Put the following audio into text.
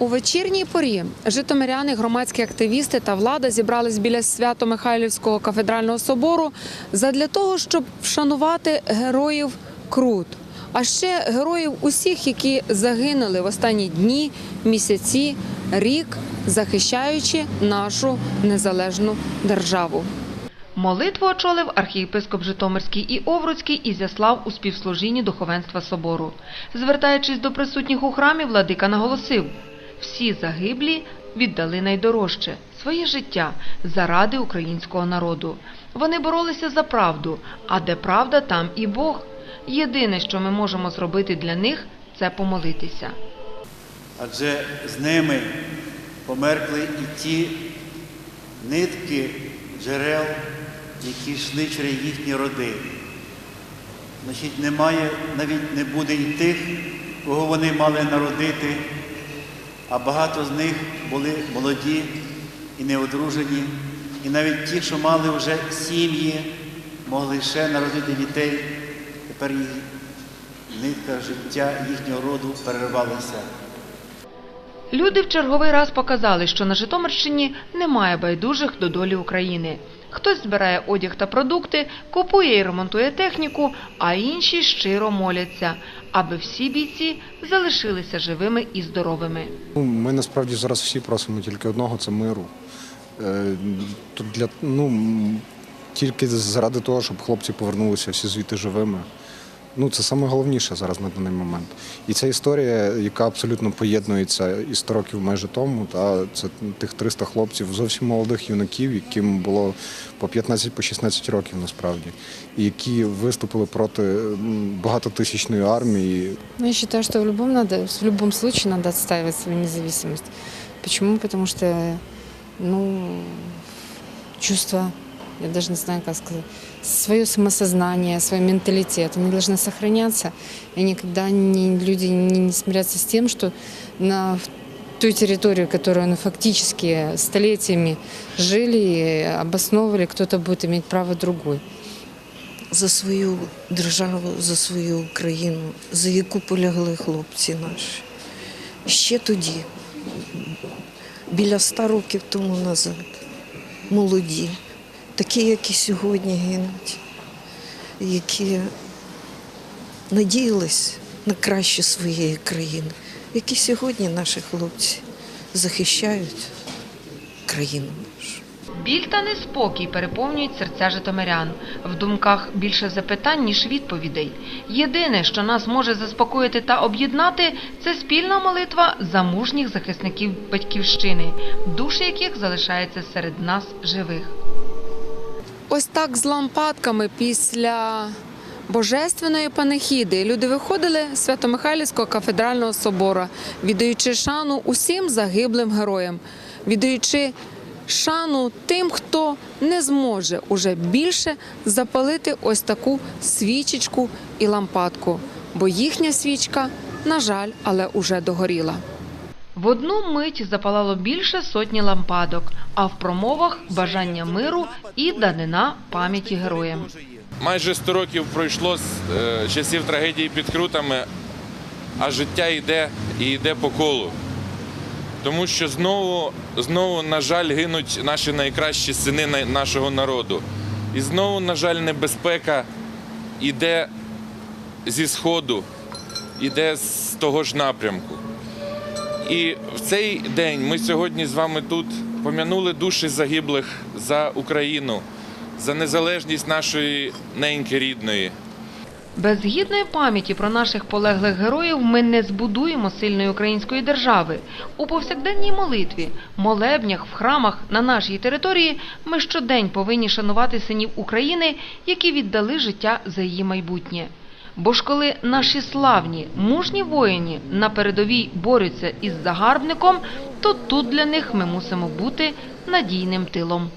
У вечірній порі житомиряни, громадські активісти та влада зібрались біля Свято-Михайлівського кафедрального собору задля того, щоб вшанувати героїв Крут, а ще героїв усіх, які загинули в останні дні, місяці, рік, захищаючи нашу незалежну державу. Молитву очолив архієпископ Житомирський і Овруцький Ізяслав у співслужінні духовенства собору. Звертаючись до присутніх у храмі, владика наголосив: всі загиблі віддали найдорожче своє життя заради українського народу. Вони боролися за правду, а де правда, там і Бог. Єдине, що ми можемо зробити для них, це помолитися. адже з ними померкли і ті нитки джерел, які йшли через їхні роди. Значить, немає, навіть не буде і тих, кого вони мали народити, а багато з них були молоді і неодружені, і навіть ті, що мали вже сім'ї, могли ще народити дітей, тепер їх нитка життя їхнього роду перервалася. Люди в черговий раз показали, що на Житомирщині немає байдужих до долі України. Хтось збирає одяг та продукти, купує і ремонтує техніку, а інші щиро моляться, аби всі бійці залишилися живими і здоровими. Ну, Ми насправді зараз всі просимо тільки одного це миру. Е, для ну тільки заради того, щоб хлопці повернулися всі звідти живими. Ну це саме головніше зараз на даний момент. І ця історія, яка абсолютно поєднується із 100 років майже тому, та це тих 300 хлопців, зовсім молодих юнаків, яким було по 15 по 16 років насправді, і які виступили проти багатотисячної армії, Ну, я считаю, что в любом, надо, в любом случае надо отстаивать свою независимость. Почему? Потому что, ну, чувство, я даже не знаю, как сказать, свое самосознание, свой менталитет, они должны сохраняться. И никогда не, люди не, не смирятся с тем, что на той территорию, которую ну, фактически столетиями жили, и обосновывали, кто-то будет иметь право другой. за свою державу, за свою Україну, за яку полягли хлопці наші. Ще тоді, біля ста років тому назад, молоді, такі, які сьогодні гинуть, які надіялись на краще своєї країни, які сьогодні наші хлопці захищають країну нашу. Біль та неспокій переповнюють серця житомирян. В думках більше запитань, ніж відповідей. Єдине, що нас може заспокоїти та об'єднати, це спільна молитва за мужніх захисників батьківщини, душі яких залишаються серед нас живих. Ось так з лампадками після божественної панихіди люди виходили з Свято-Михайлівського кафедрального собора, віддаючи шану усім загиблим героям, віддаючи шану тим, хто не зможе уже більше запалити ось таку свічечку і лампадку, бо їхня свічка, на жаль, але уже догоріла. В одну мить запалало більше сотні лампадок, а в промовах бажання миру і данина пам'яті героям. Майже 100 років пройшло з е, часів трагедії під крутами, а життя йде і йде по колу. Тому що знову, знову, на жаль, гинуть наші найкращі сини нашого народу. І знову, на жаль, небезпека йде зі сходу, йде з того ж напрямку. І в цей день ми сьогодні з вами тут пом'янули душі загиблих за Україну, за незалежність нашої неньки рідної. Без гідної пам'яті про наших полеглих героїв ми не збудуємо сильної української держави. У повсякденній молитві, молебнях, в храмах на нашій території ми щодень повинні шанувати синів України, які віддали життя за її майбутнє. Бо ж коли наші славні, мужні воїні на передовій борються із загарбником, то тут для них ми мусимо бути надійним тилом.